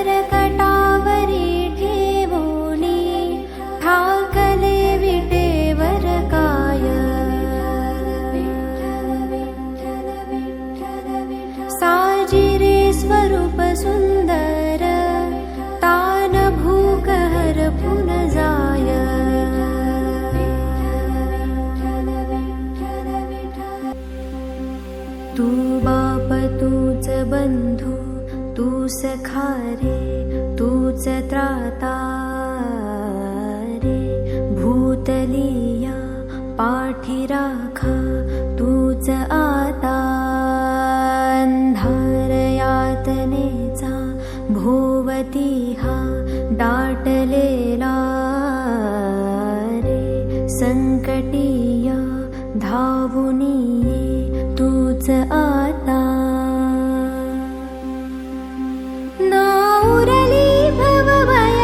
मरकटावरी ठेवोनी ठाकले विटेवर काय साजिरे स्वरूप सुन्दर तान भूकहर पुनजाय. तू बाप तूच बंधू तू तूच त्राता रे भूतलिया पाठी राखा तूच यातनेचा भोवती रे संकटिया धावुनी ये तूच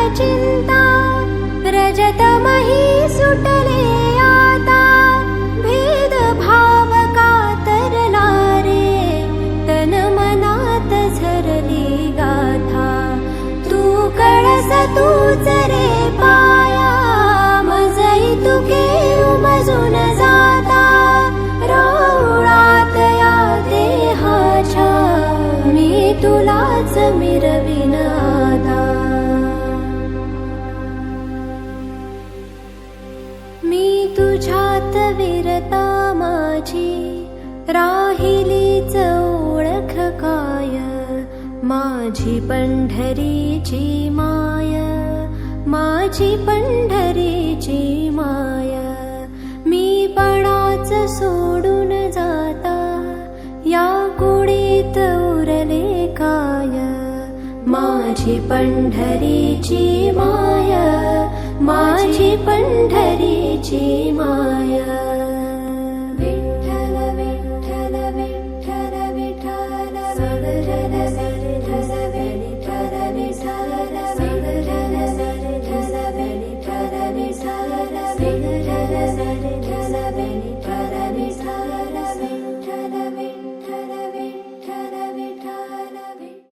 चिंता चिन्ता रजतमही सुटले आता. भेदभाव कातरला रे तन मनात झरली गाथा. तू कळस तूच रे पाया मजई तुके उमजून जाता. राऊळात या देहाच्या मी तुलाच मिरवी माझी पंढरीची माय माझी पंढरीची माय मी पणाच सोडून जाता या कुडीत उरले काय. माझी पंढरीची माय माझी पंढरीची माय da da the da